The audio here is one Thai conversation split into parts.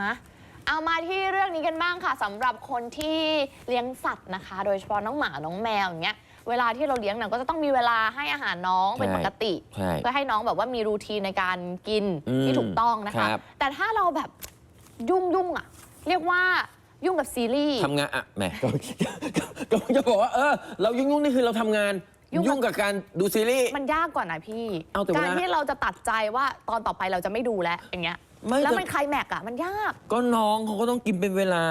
นะเอามาที่เรื่องนี้กันบ้างค่ะสำหรับคนที่เลี้ยงสัตว์นะคะ โดยเฉพาะน้องหมาน้องแมวอย่างเงี้ยเวลาที่เราเลี้ยงเนี่ยก็จะต้องมีเวลาให้อาหารน้องเป็นใช่ปกติใช่เพื่อให้น้องแบบว่ามีรูทีนในการกินอืมที่ถูกต้องนะคะครับแต่ถ้าเราแบบยุ่งยุ่งๆอะเรียกว่ายุ่งกับซีรีส์ทำงานอะแหมก็ก็ก็จะบอกว่าเออเรายุ่งๆนี่คือเราทำงานยุ่งยุ่งกับการดูซีรีส์มันยากกว่านะพี่เอาแต่เวลาการที่เราจะตัดใจว่าตอนต่อไปเราจะไม่ดูแล้วอย่างเงี้ย ไม่แล้วแต่มันไคลแม็กซ์อะมันยาก ก็น้องเขาก็ต้องกินเป็นเวลา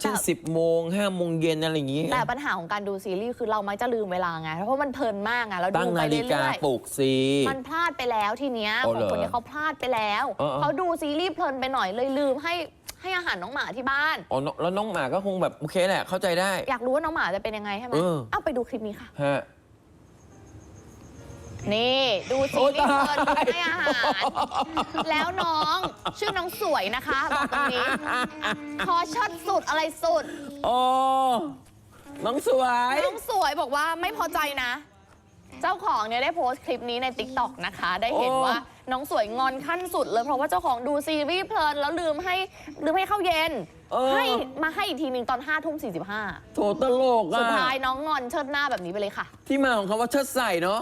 เช่นแต่ สิบโมงห้าโมงเย็นอะไรอย่างงี้แต่ปัญหาของการดูซีรีส์คือเรามักจะลืมเวลาไง เพราะมันเพลินมากไงเราตั้ดูงไปนาฬิกาเรื่อยปลุกสิ ๆมันพลาดไปแล้วทีเนี้ยอ๋ขอองเหรอคนนี้เขาพลาดไปแล้วเออเออ เขาดูซีรีส์เพลินไปหน่อยเลยลืมให้ให้อาหารน้องหมาที่บ้าน อ๋อแล้วน้องหมาก็คงแบบโอเคแหละเข้าใจได้ อยากรู้ว่าน้องหมาจะเป็นยังไงใช่ไหมเออ เอาไปดูคลิปนี้ค่ะ ฮะ นี่ดูซีโอ้รีส์เพลินตายดูให้อาหาร แล้วน้องชื่อน้องสวยนะคะบอกตรงนี้พอชดสุดอะไรสุด โอ้น้องสวย น้องสวยบอกว่าไม่พอใจนะ เจ้าของเนี่ยได้โพสต์คลิปนี้ใน t ิ k t o k นะคะ ได้เห็นโอ้ว่าน้องสวยงอนขั้นสุดเลยเพราะว่าเจ้าของดูซีรีส์เพลินแล้วลืมให้ลืมให้เข้าวเย็นเออให้มาให้อีกทีหนึ่งตอน5้าทุ่มสีโถตลกสุอะดท้ายน้องงอนเชิดหน้าแบบนี้ไปเลยค่ะ ที่มาของคำว่าเชิดใส่เนาะ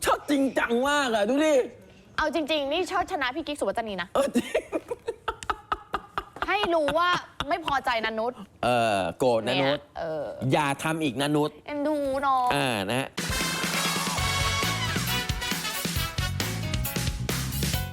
เชิดจริงจังมากอะดูดิเอาจริง ๆ นี่เชิดชนะพี่กิ๊กสุวัจนีนะ เออจริงให้รู้ว่าไม่พอใจนันนุษเออโกรธนะนุชเอออย่าทำอีกนะนุชเอ็นดูน้อง อ่านะฮะ